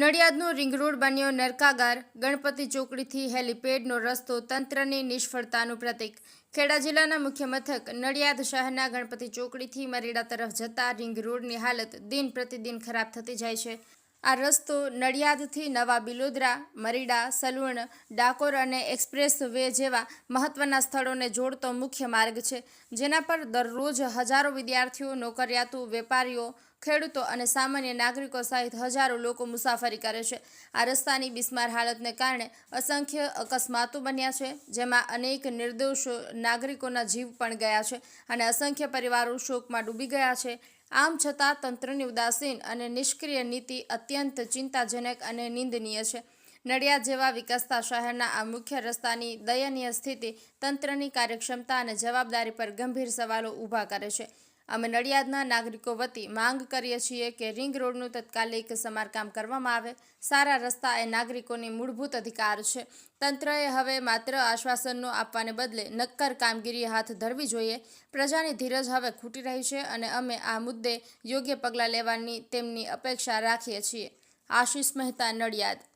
નડિયાદનો ring road બન્યો નરકાગાર. ગણપતિ ચોકડીથી હેલીપેડનો રસ્તો તંત્રની નિષ્ફળતાનું પ્રતીક. ખેડા જિલ્લાના મુખ્ય મથક નડિયાદ શહેરના ગણપતિ ચોકડીથી મરીડા તરફ જતા રિંગ રોડની હાલત દિન પ્રતિદિન ખરાબ થતી જાય છે. આ રસ્તો નડિયાદથી નવા બિલોદરા, મરીડા સલુણ ડાકોર અને એક્સપ્રેસ વે જેવા મહત્વના સ્થળોને જોડતો મુખ્ય માર્ગ છે. જેના પર દરરોજ હજારો વિદ્યાર્થીઓ, નોકરિયાતું, વેપારીઓ ખેડૂતો અને સામાન્ય નાગરિકો સહિત હજારો લોકો મુસાફરી કરે છે. આ રસ્તાની બિસ્માર હાલતને કારણે અસંખ્ય અકસ્માતો બન્યા છે, જેમાં અનેક નિર્દોષ નાગરિકોના જીવ પણ ગયા છે અને અસંખ્ય પરિવારો શોકમાં ડૂબી ગયા છે. આમ છતાં તંત્રની ઉદાસીન અને નિષ્ક્રિય નીતિ અત્યંત ચિંતાજનક અને નિંદનીય છે. નડિયાદ જેવા વિકસતા શહેરના આ મુખ્ય રસ્તાની દયનીય સ્થિતિ તંત્રની કાર્યક્ષમતા અને જવાબદારી પર ગંભીર સવાલો ઊભા કરે છે. અમે નડિયાદના નાગરિકો વતી માંગ કરીએ છીએ કે રિંગ રોડનું તત્કાલિક સમારકામ કરવામાં આવે. સારા રસ્તા એ નાગરિકોની મૂળભૂત અધિકાર છે. તંત્રએ હવે માત્ર આશ્વાસનો આપવાને બદલે નક્કર કામગીરી હાથ ધરવી જોઈએ. પ્રજાની ધીરજ હવે ખૂટી રહી છે અને અમે આ મુદ્દે યોગ્ય પગલાં લેવાની તેમની અપેક્ષા રાખીએ છીએ. આશીષ મહેતા, નડિયાદ.